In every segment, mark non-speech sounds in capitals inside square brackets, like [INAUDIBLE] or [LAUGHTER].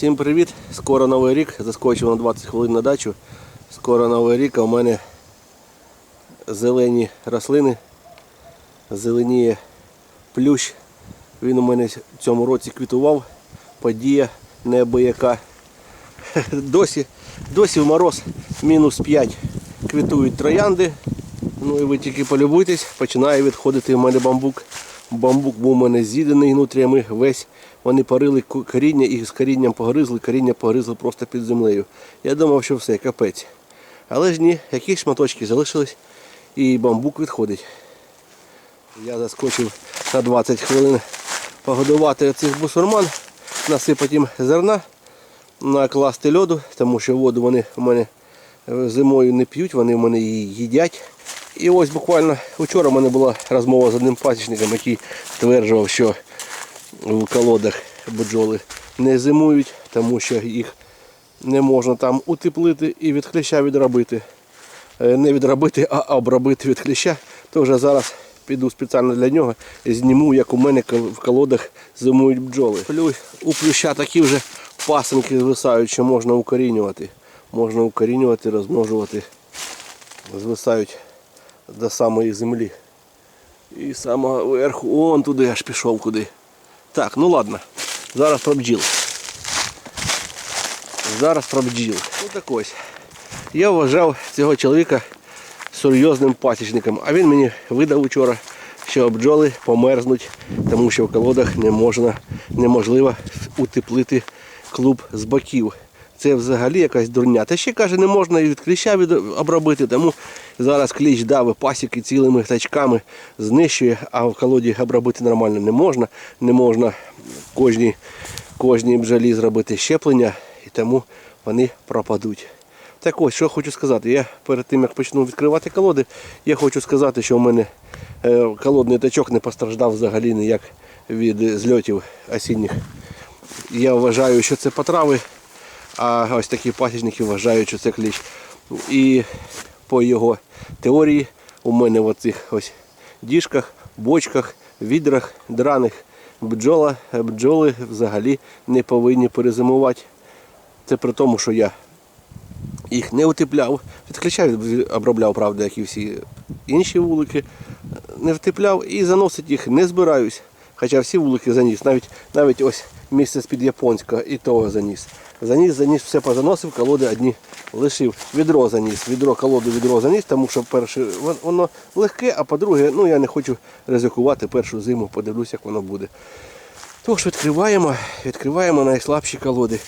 Всім привіт! Скоро новий рік. Заскочив на 20 хвилин на дачу. Скоро новий рік, а у мене зелені рослини. Зеленіє плющ. Він у мене в цьому році квітував. Подія неабияка. [LAUGHS] Досі, досі в мороз мінус 5 квітують троянди. Ну і ви тільки полюбуйтесь, починає відходити в мене бамбук. Бамбук був у мене з'їдений нутрями, весь. Вони парили коріння і з корінням погризли, коріння погризли просто під землею. Я думав, що все, капець. Але ж ні, якісь шматочки залишились і бамбук відходить. Я заскочив на 20 хвилин погодувати цих бусурман, насипати їм зерна, накласти льоду, тому що воду вони в мене е, зимою не п'ють, вони в мене її їдять. І ось буквально вчора в мене була розмова з одним пасічником, який стверджував, що в колодах бджоли не зимують, тому що їх не можна там утеплити і від хлеща відробити. Е, Не відробити, а обробити від хлеща. То вже зараз піду спеціально для нього і зніму, як у мене в колодах зимують бджоли. У плюща такі вже пасенки звисають, що можна укорінювати. Можна укорінювати, розмножувати. Звисають до самої землі. І з самого верху, он туди аж пішов куди. Так, ну ладно. Зараз про бджіл. Зараз про бджіл. Ну так ось. Я вважав цього чоловіка серйозним пасічником, а він мені видав вчора, що бджоли померзнуть, тому що в колодах не можна, неможливо утеплити клуб з боків. Це взагалі якась дурня. Та ще каже, не можна і від кліща обробити, тому зараз кліщ дави пасіки цілими тачками знищує, а в колоді обробити нормально не можна. Не можна кожній, кожній бджолі зробити щеплення, і тому вони пропадуть. Так ось, що хочу сказати. Я перед тим як почну відкривати колоди, я хочу сказати, що у мене е, колодний тачок не постраждав взагалі ніяк від зльотів осінніх. Я вважаю, що це потрави, а ось такі пасічники вважають, що це кліщ. І по його теорії у мене в цих ось діжках, бочках, відрах, драних бджола, бджоли взагалі не повинні перезимувати. Це при тому, що я їх не утепляв. Від кліща від- обробляв, правда, як і всі інші вулики. Не втепляв і заносити їх не збираюсь. Хоча всі вулики заніс, навіть навіть ось місце з-під Японська і того заніс. Заніс, заніс, все позаносив, колоди одні лишив. Відро заніс, відро, колоду відро заніс, тому що перше воно легке, а по-друге, ну я не хочу ризикувати першу зиму, подивлюсь, як воно буде. Тож відкриваємо, відкриваємо найслабші колоди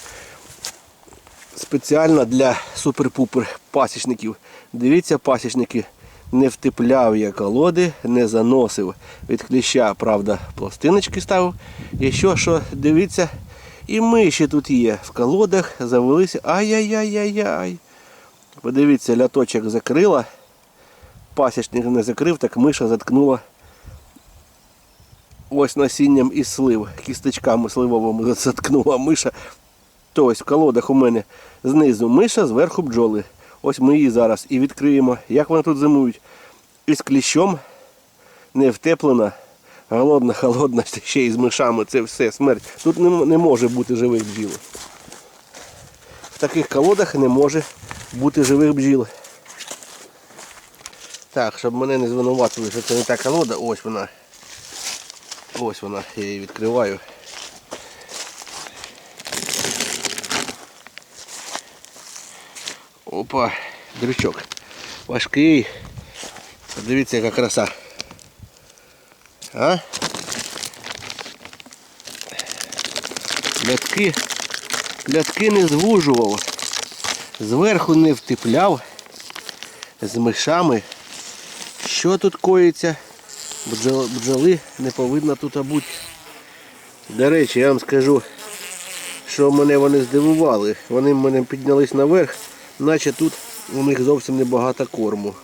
спеціально для супер-пупер пасічників. Дивіться, пасічники, не втепляв я колоди, не заносив від кліща, правда, пластиночки ставив. І що, що, дивіться, і миші тут є. В колодах завелися. Ай-яй-яй-яй-яй. Подивіться, ляточок закрила. Пасічник не закрив, так миша заткнула ось насінням із слив, кісточками сливовими заткнула миша. Тобто в колодах у мене знизу миша, зверху бджоли. Ось ми її зараз і відкриємо. Як вони тут зимують? Із кліщом не втеплена, голодна, холодна, [LAUGHS] ще й з мишами. Це все смерть. Тут не, не може бути живих бджіл. В таких колодах не може бути живих бджіл. Так, щоб мене не звинуватили, що це не та колода, ось вона. Ось вона, я її відкриваю. Опа, дрючок. Важкий. Подивіться, яка краса. А? Лятки, лятки не звужував. Зверху не втепляв. З мишами. Що тут коїться? Бджол- Бджоли не повинно тут бути. До речі, я вам скажу, що мене вони здивували. Вони мене піднялись наверх, наче тут у них зовсім небагато корму.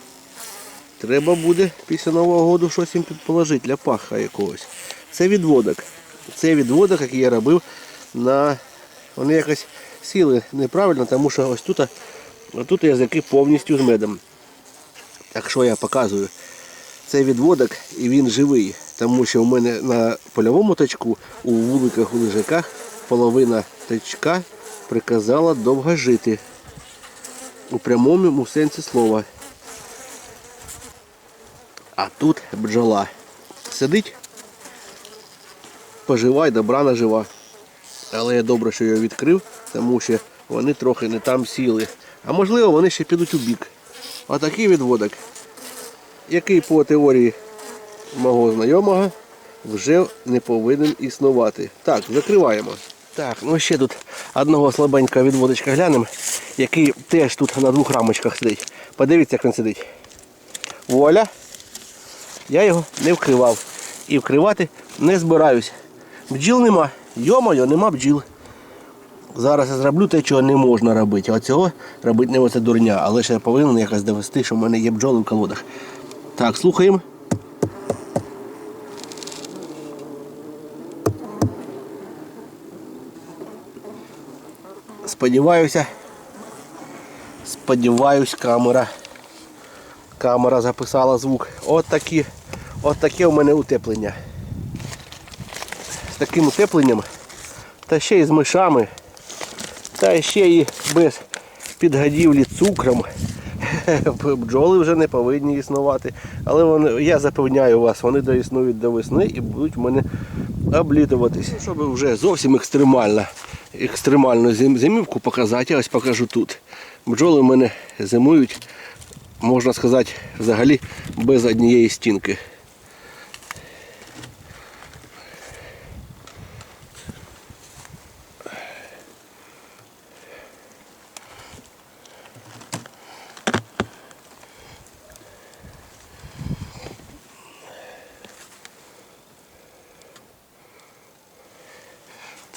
Треба буде після Нового року щось їм підположити для паха якогось. Це відводок. Це відводок, який я робив на. Вони якось сіли неправильно, тому що ось тут, тут язики повністю з медом. Так що я показую. Це відводок і він живий, тому що у мене на польовому тачку у вуликах у лежаках половина тачка приказала довго жити. У прямому сенсі слова. А тут бджола. Сидить, поживай, добра нажива. Але я добре, що я відкрив, тому що вони трохи не там сіли. А можливо вони ще підуть у бік. Отакий відводок, який по теорії мого знайомого вже не повинен існувати. Так, закриваємо. Так, ну ще тут одного слабенького відводочка глянемо, який теж тут на двох рамочках сидить. Подивіться, як він сидить. Вуаля! Я його не вкривав. І вкривати не збираюсь. Бджіл нема. Йо-моє, нема бджіл. Зараз я зроблю те, чого не можна робити. А цього робити не оце дурня, але ще повинен якось довести, що в мене є бджоли в колодах. Так, слухаємо. Сподіваюся. Сподіваюсь, камера. Камера записала звук. От такі, от таке у мене утеплення. З таким утепленням, та ще й з мишами, та ще й без підгодівлі цукром. [LAUGHS] Бджоли вже не повинні існувати. Але вони, я запевняю вас, вони доіснують до весни і будуть в мене облітуватись. Щоб вже зовсім екстремально, екстремальну зимівку показати, я ось покажу тут. Бджоли в мене зимують, можна сказати, взагалі без однієї стінки.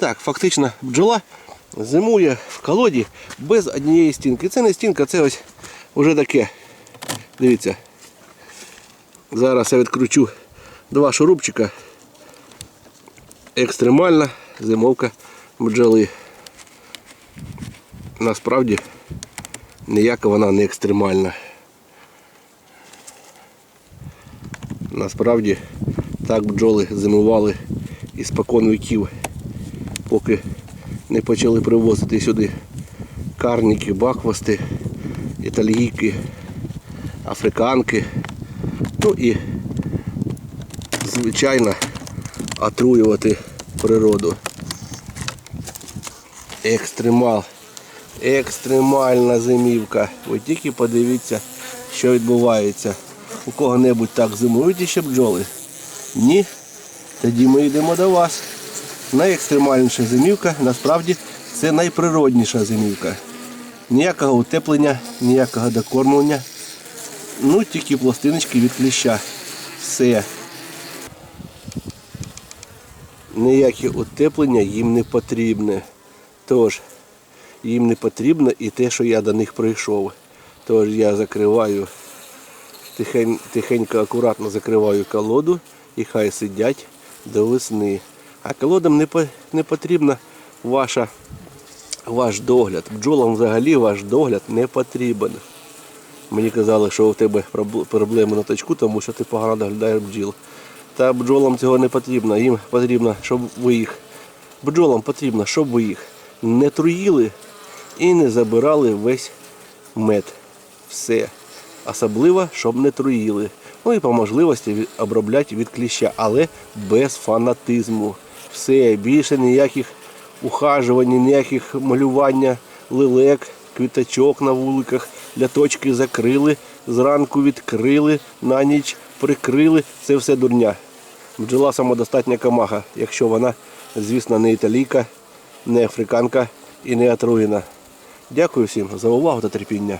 Так, фактично бджола зимує в колоді без однієї стінки. Це не стінка, це ось вже таке. Дивіться. Зараз я відкручу два шурупчика. Екстремальна зимовка бджоли. Насправді ніяка вона не екстремальна. Насправді так бджоли зимували із спокон віків поки не почали привозити сюди карніки, баквасти, італійки, африканки. Ну і, звичайно, отруювати природу. Екстремал. Екстремальна зимівка. Ви тільки подивіться, що відбувається. У кого-небудь так зимують ще бджоли? Ні? Тоді ми йдемо до вас. Найекстремальніша зимівка насправді це найприродніша зимівка. Ніякого утеплення, ніякого докормлення. Ну тільки пластиночки від кліща. Все. Ніяке утеплення їм не потрібне. Тож, їм не потрібно і те, що я до них прийшов. Тож я закриваю, тихень, тихенько, акуратно закриваю колоду і хай сидять до весни. А колодам не, по- не потрібна ваша, ваш догляд. Бджолам взагалі ваш догляд не потрібен. Мені казали, що у тебе проблеми на точку, тому що ти погано доглядаєш бджіл. Та бджолам цього не потрібно. Їм потрібно, щоб ви їх. Бджолам потрібно, щоб ви їх не труїли і не забирали весь мед. Все. Особливо, щоб не труїли. Ну і по можливості обробляти від кліща, але без фанатизму. Все, більше ніяких ухажувань, ніяких малювання лилек, квіточок на вуликах, ляточки закрили, зранку відкрили, на ніч прикрили. Це все дурня. Бджола самодостатня камаха, якщо вона, звісно, не італійка, не африканка і не отруєна. Дякую всім за увагу та терпіння.